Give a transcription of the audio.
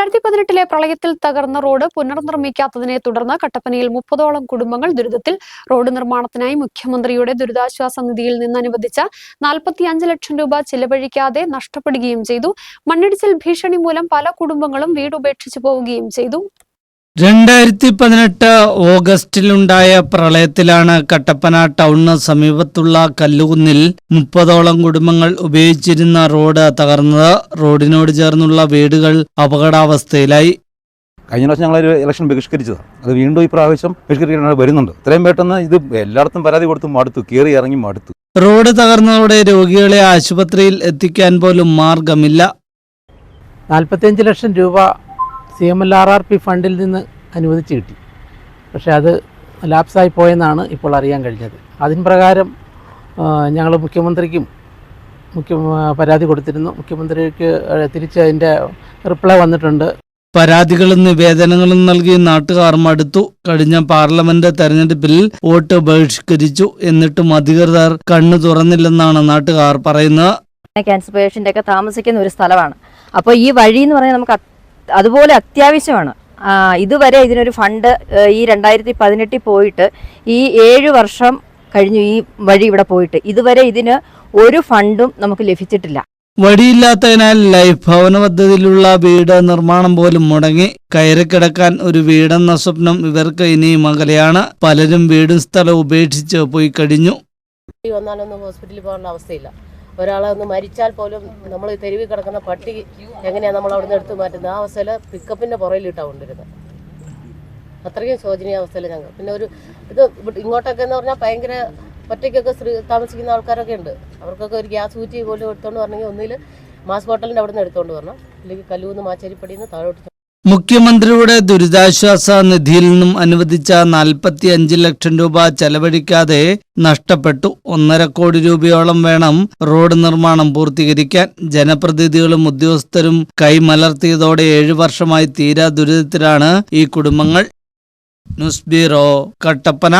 രണ്ടായിരത്തി പതിനെട്ടിലെ പ്രളയത്തിൽ തകർന്ന റോഡ് പുനർനിർമ്മിക്കാത്തതിനെ തുടർന്ന് കട്ടപ്പനയിൽ മുപ്പതോളം കുടുംബങ്ങൾ ദുരിതത്തിൽ. റോഡ് നിർമ്മാണത്തിനായി മുഖ്യമന്ത്രിയുടെ ദുരിതാശ്വാസ നിധിയിൽ നിന്ന് അനുവദിച്ച നാൽപ്പത്തിയഞ്ച് ലക്ഷം രൂപ ചിലവഴിക്കാതെ നഷ്ടപ്പെടുകയും ചെയ്തു. മണ്ണിടിച്ചിൽ ഭീഷണി മൂലം പല കുടുംബങ്ങളും വീട് ഉപേക്ഷിച്ചു പോവുകയും ചെയ്തു. രണ്ടായിരത്തി പതിനെട്ട് ഓഗസ്റ്റിലുണ്ടായ പ്രളയത്തിലാണ് കട്ടപ്പന ടൗണിന് സമീപത്തുള്ള കല്ലുകുന്നിൽ മുപ്പതോളം കുടുംബങ്ങൾ ഉപയോഗിച്ചിരുന്ന റോഡ് തകർന്നത്. റോഡിനോട് ചേർന്നുള്ള വീടുകൾ അപകടാവസ്ഥയിലായി. കഴിഞ്ഞ പ്രാവശ്യം ഞങ്ങളൊരു ഇലക്ഷൻ ബഹിഷ്കരിച്ചതാണ്. അത് വീണ്ടും ഈ പ്രാവശ്യം ബഹിഷ്കരിക്കാൻ വരുന്നുണ്ട്. ഇത്രയും പെട്ടെന്ന് ഇത് എല്ലായിടത്തും പരാതി കൊടുത്ത് മടുത്തു. കയറി ഇറങ്ങി മടുത്തു. റോഡ് തകർന്നതോടെ രോഗികളെ ആശുപത്രിയിൽ എത്തിക്കാൻ പോലും മാർഗമില്ല. നാൽപ്പത്തിയഞ്ച് ലക്ഷം രൂപ C M L R R P ഫണ്ടിൽ നിന്ന് അനുവദിച്ച് കിട്ടി. പക്ഷേ അത് ലാപ്സായി പോയെന്നാണ് ഇപ്പോൾ അറിയാൻ കഴിഞ്ഞത്. അതിന് പ്രകാരം ഞങ്ങൾ മുഖ്യമന്ത്രിക്കും മുഖ്യ പരാതി കൊടുത്തിരുന്നു. മുഖ്യമന്ത്രിക്ക് തിരിച്ച് അതിന്റെ റിപ്ലൈ വന്നിട്ടുണ്ട്. പരാതികളും നിവേദനങ്ങളും നൽകി നാട്ടുകാർ മടുത്തു കഴിഞ്ഞ പാർലമെന്റ് തെരഞ്ഞെടുപ്പിൽ വോട്ട് ബഹിഷ്കരിച്ചു എന്നിട്ടും അധികൃതർ കണ്ണു തുറന്നില്ലെന്നാണ് നാട്ടുകാർ പറയുന്നത്. ക്യാൻസർ പേഷ്യന്റെ ഒക്കെ താമസിക്കുന്ന ഒരു സ്ഥലമാണ്. അപ്പോൾ ഈ വഴി എന്ന് പറഞ്ഞാൽ നമുക്ക് അതുപോലെ അത്യാവശ്യമാണ്. ഇതുവരെ ഇതിനൊരു ഫണ്ട് ഈ രണ്ടായിരത്തി പതിനെട്ടിൽ പോയിട്ട് ഈ ഏഴ് വർഷം കഴിഞ്ഞു ഈ വഴി ഇവിടെ പോയിട്ട്. ഇതുവരെ ഇതിന് ഒരു ഫണ്ടും നമുക്ക് ലഭിച്ചിട്ടില്ല. വഴിയില്ലാത്തതിനാൽ ലൈഫ് ഭവന പദ്ധതിയിലുള്ള വീട് നിർമ്മാണം പോലും മുടങ്ങി. കയറിക്കിടക്കാൻ ഒരു വീടെന്ന സ്വപ്നം ഇവർക്ക് ഇനിയും അകലെയാണ്. പലരും വീടും സ്ഥലവും ഉപേക്ഷിച്ച് പോയി കഴിഞ്ഞു. വന്നാലൊന്നും ഹോസ്പിറ്റലിൽ പോകാനുള്ള അവസ്ഥയില്ല. ഒരാളെ ഒന്ന് മരിച്ചാൽ പോലും നമ്മൾ തെരുവിൽ കിടക്കുന്ന പട്ടി എങ്ങനെയാണ് നമ്മൾ അവിടുന്ന് എടുത്തു മാറ്റുന്നത്? ആ അവസ്ഥയിൽ പിക്കപ്പിന്റെ പുറയിലിട്ടാണ് കൊണ്ടിരുന്നത് അത്രയും ശോചനീയ അവസ്ഥയിൽ ഞങ്ങൾ. പിന്നെ ഒരു ഇത് ഇങ്ങോട്ടൊക്കെ എന്ന് പറഞ്ഞാൽ ഭയങ്കര ഒറ്റയ്ക്കൊക്കെ സ്ത്രീ താമസിക്കുന്ന ആൾക്കാരൊക്കെ ഉണ്ട്. അവർക്കൊക്കെ ഒരു ഗ്യാസ് ഊറ്റി പോലും എടുത്തുകൊണ്ട് വരണമെങ്കിൽ ഒന്നിൽ മാസ് ബോട്ടലിന്റെ അവിടെ നിന്ന് എടുത്തുകൊണ്ട് വരണം. അല്ലെങ്കിൽ കല്ലൂന്ന് മാച്ചേരിപ്പടിയിൽ നിന്ന് താഴോട്ട് മുഖ്യമന്ത്രിയുടെ ദുരിതാശ്വാസ നിധിയിൽ നിന്നും അനുവദിച്ച നാൽപ്പത്തി അഞ്ച് ലക്ഷം രൂപ ചെലവഴിക്കാതെ നഷ്ടപ്പെട്ടു ഒന്നര കോടി രൂപയോളം വേണം റോഡ് നിർമ്മാണം പൂർത്തീകരിക്കാൻ. ജനപ്രതിനിധികളും ഉദ്യോഗസ്ഥരും കൈമലർത്തിയതോടെ ഏഴു വർഷമായി തീരാ ദുരിതത്തിലാണ് ഈ കുടുംബങ്ങൾ. News bureau Kattappana.